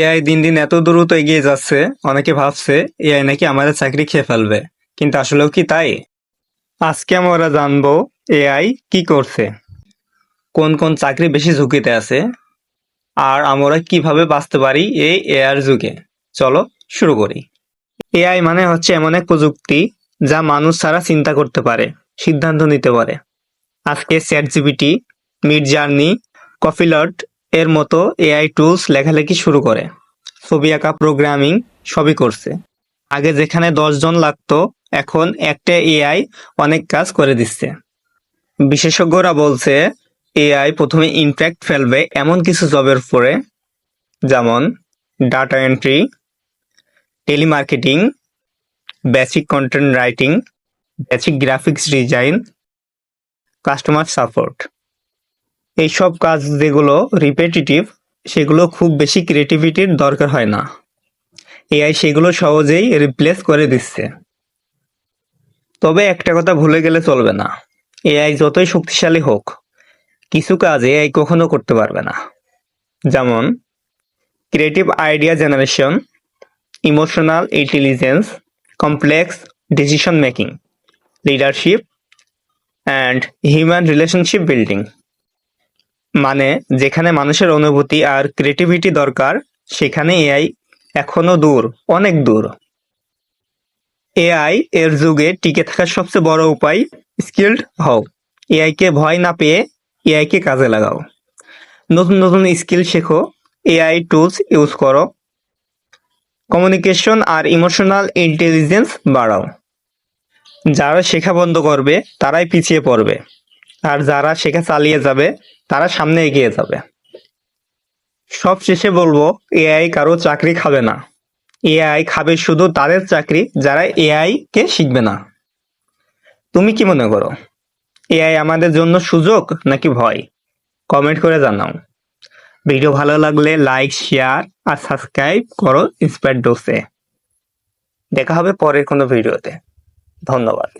AI দিন দিন এত দ্রুত এগিয়ে যাচ্ছে, অনেকে ভাবছে এআই নাকি আমাদের চাকরি খেয়ে ফেলবে। কিন্তু আসলেও কি তাই? আজকে আমরা জানব এআই কি করছে, কোন কোন চাকরি বেশি ঝুঁকিতে আছে, আর আমরা কীভাবে বাঁচতে পারি এই এআর যুগে। চলো শুরু করি। এআই মানে হচ্ছে এমন এক প্রযুক্তি যা মানুষ ছাড়া চিন্তা করতে পারে, সিদ্ধান্ত নিতে পারে। আজকে ChatGPT Midjourney Copilot এর মতো এআই টুলস লেখালেখি শুরু করে। ছবি আঁকা প্রোগ্রামিং সবই করছে। আগে যেখানে জন লাগতো, এখন একটা এআই অনেক কাজ করে দিচ্ছে। বিশেষজ্ঞরা বলছে এআই প্রথমে ইমপ্যাক্ট ফেলবে এমন কিছু জবের পরে, যেমন data entry telemarketing basic content writing basic graphics design customer support এইসব কাজ যেগুলো রিপিটিটিভ সেগুলো খুব বেশি ক্রিয়েটিভিটির দরকার হয় না। এআই সেগুলো সহজেই রিপ্লেস করে দিচ্ছে। তবে একটা কথা ভুলে গেলে চলবে না। এআই যতই শক্তিশালী হোক, কিছু কাজ এআই কখনো করতে পারবে না। যেমন creative idea generation emotional intelligence complex decision making leadership and human relationship building মানে যেখানে মানুষের অনুভূতি আর ক্রিয়েটিভিটি দরকার, সেখানে এআই এখনও দূর, অনেক দূর। এআই এর যুগে টিকে থাকার সবচেয়ে বড় উপায় স্কিল্ড হও। এআই কে ভয় না পেয়ে এআই কে কাজে লাগাও। নতুন নতুন স্কিল শেখো এআই টুলস ইউজ করো। কমিউনিকেশন আর ইমোশনাল ইন্টেলিজেন্স বাড়াও। যারা শেখা বন্ধ করবে, তারাই পিছিয়ে পড়বে। আর যারা শেখা চালিয়ে যাবে, তারা সামনে এগিয়ে যাবে। সব শেষে বলব, এআই কারও চাকরি খাবে না। এআই খাবে শুধু তাদের চাকরি, যারা এআই কে শিখবে না। তুমি কি মনে করো? এআই আমাদের জন্য সুযোগ নাকি ভয়? কমেন্ট করে জানাও। ভিডিও ভালো লাগলে লাইক, শেয়ার আর সাবস্ক্রাইব করো ইন্সপায়ার ডোসে দেখা হবে পরের কোনো ভিডিওতে। ধন্যবাদ।